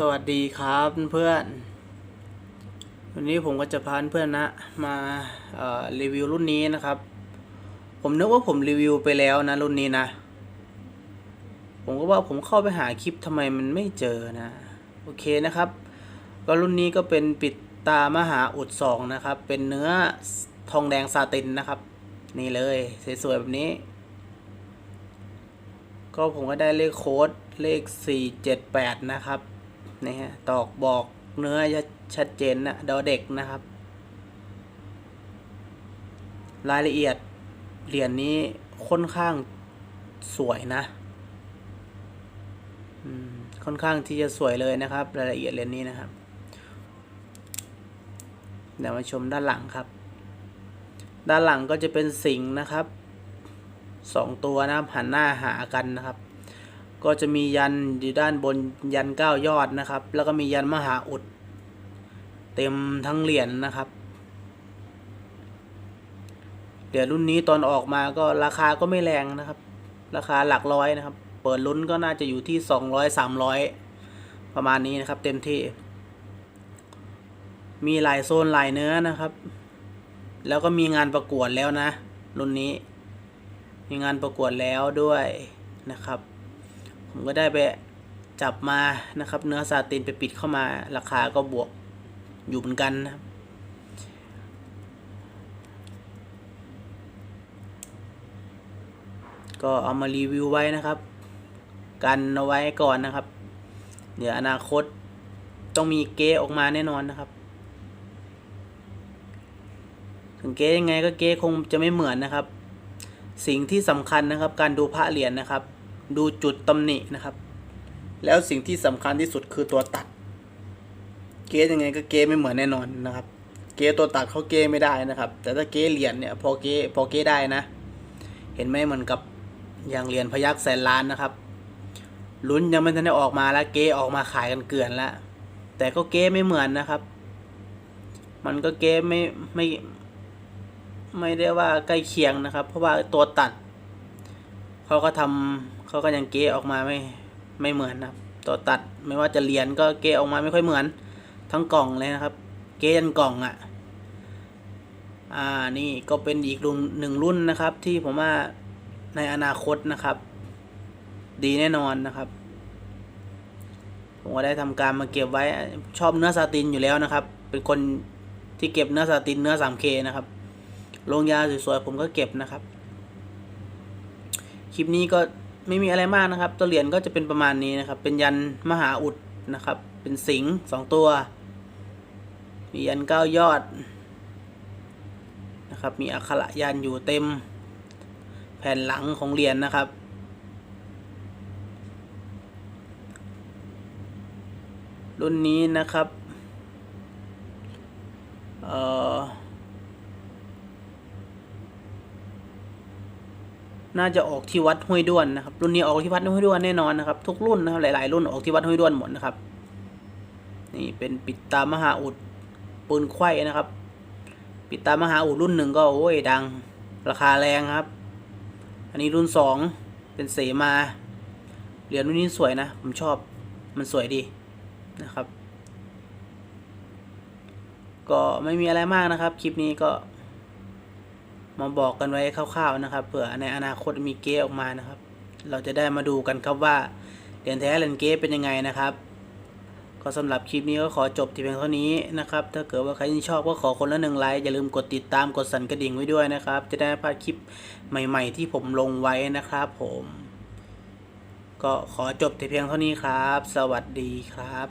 สวัสดีครับเพื่อนวันนี้ผมก็จะพาเพื่อนนะมาเอ่อรีวิวรุ่นนี้นะครับ ผมนึกว่าผมรีวิวไปแล้วนะรุ่นนี้นะ ผมก็ว่าผมเข้าไปหาคลิปทำไมมันไม่เจอนะ โอเคนะครับ ก็รุ่นนี้ก็เป็นปิดตามหาอุดสองนะครับ เป็นเนื้อทองแดงซาตินนะครับ นี่เลยสวยๆแบบนี้ ก็ผมก็ได้เลขโค้ดเลข 478 นะครับ นี่ฮะตอกบอกเนื้อจะชัดเจนนะดอเด็กนะครับ รายละเอียดเหรียญนนี้ค่อนข้างสวยนะค่อนข้างที่จะสวยเลยนะครับ รายละเอียดเหรียญนนี้นะครับเดี๋ยวมาชมด้านหลังครับ ด้านหลังก็จะเป็นสิงห์นะครับสองตัวนะหันหน้าหากันนะครับ ก็จะมียันอยู่ด้านบนยันเก้ายอดนะครับ แล้วก็มียันมหาอุด เต็มทั้งเหรียญนนะครับเหรียญรุ่นนี้ตอนออกมาก็ราคาก็ไม่แรงนะครับ ราคาหลักร้อยนะครับ เปิดลุ้นก็น่าจะอยู่ที่สองร้อยสามร้อยประมาณนี้นะครับ เต็มที่ มีหลายโซนหลายเนื้อนะครับ แล้วก็มีงานประกวดแล้วนะ รุ่นนี้ มีงานประกวดแล้วด้วยนะครับ ผมก็ได้ไปจับมานะครับ เนื้อซาตินไปปิดเข้ามาราคาก็บวกอยู่เหมือนกันนะครับก็เอามารีวิวไว้นะครับ กันเอาไว้ก่อนนะครับ เดี๋ยวอนาคตต้องมีเก๊ออกมาแน่นอนนะครับ ถึงเก๊ยังไงก็เก๊คงจะไม่เหมือนนะครับ สิ่งที่สำคัญนะครับ การดูพระเหรียญนะครับ ดูจุดตำหนินะครับ แล้วสิ่งที่สำคัญที่สุดคือตัวตัด เก๊ยังไงก็เก๊ไม่เหมือนแน่นอนนะครับ เก๊ตัวตัดเขาเก๊ไม่ได้นะครับ แต่ถ้าเก๊เหรียญเนี่ยพอเก๊พอเก๊ได้นะ เห็นไหมเหมือนกับอย่างเหรียญพยักแสนล้านนะครับลุ้นยังไม่ทันได้ออกมาแล้วเก๊ออกมาขายกันเกลื่อนแล้วแต่ก็เก๊ไม่เหมือนนะครับ มันก็เก๊ไม่ไม่ ไม่ได้ว่าใกล้เคียงนะครับ เพราะว่าตัวตัด เขาก็ทำ เขาก็ยังเก๊ออกมาไม่ไม่เหมือนนะครับตัวตัดไม่ว่าจะเหรียญก็เก๊ออกมาไม่ค่อยเหมือน ทั้งกล่องเลยนะครับ เก๊ยันกล่องอะ่ะอ่านี่ก็เป็นอีกรุ่นหนึ่งรุ่นนะครับ ที่ผมว่าในอนาคตนะครับ ดีแน่นอนนะครับผมก็ได้ทำการมาเก็บไว้ชอบเนื้อซาตินอยู่แล้วนะครับ เป็นคนที่เก็บเนื้อซาตินเนื้อ 3K นะครับลงยาสวยๆผมก็เก็บนะครับ คลิปนี้ก็ ไม่มีอะไรมากนะครับ ตัวเหรียญก็จะเป็นประมาณนี้นะครับ เป็นยันมหาอุดนะครับ เป็นสิงสองตัว มียันเก้ายอดนะครับ มีอักขระยันอยู่เต็ม แผ่นหลังของเหรียญนะครับ รุ่นนี้นะครับ เอ่อ น่าจะออกที่วัดห้วยด้วนนะครับ รุ่นนี้ออกที่วัดห้วยด้วนแน่นอนนะครับ ทุกรุ่นนะครับหลายๆ รุ่นออกที่วัดห้วยด้วนหมดนะครับ นี่เป็นปิดตามหาอุดปืนไข่นะครับ ปิดตามหาอุดรุ่นหนึ่งก็โอ้ยดัง ราคาแรงครับ อันนี้รุ่นสองเป็นเสมาเหรียญรุ่นนี้สวยนะ ผมชอบมันสวยดีนะครับ ก็ไม่มีอะไรมากนะครับ คลิปนี้ก็ มาบอกกันไว้คร่าวๆนะครับเผื่อในอนาคตมีเก๊ออกมานะครับ เราจะได้มาดูกันครับว่าเหรียญแท้เหรียญเก๊เป็นยังไงนะครับ ก็สำหรับคลิปนี้ก็ขอจบที่เพียงเท่านี้นะครับ ถ้าเกิดว่าใครที่ชอบก็ขอคนละหนึ่งไลค์อย่าลืมกดติดตามกดสั่นกระดิ่งไว้ด้วยนะครับ จะได้พลาดคลิปใหม่ ๆ ที่ผมลงไว้นะครับผม ก็ขอจบที่เพียงเท่านี้ครับ สวัสดีครับ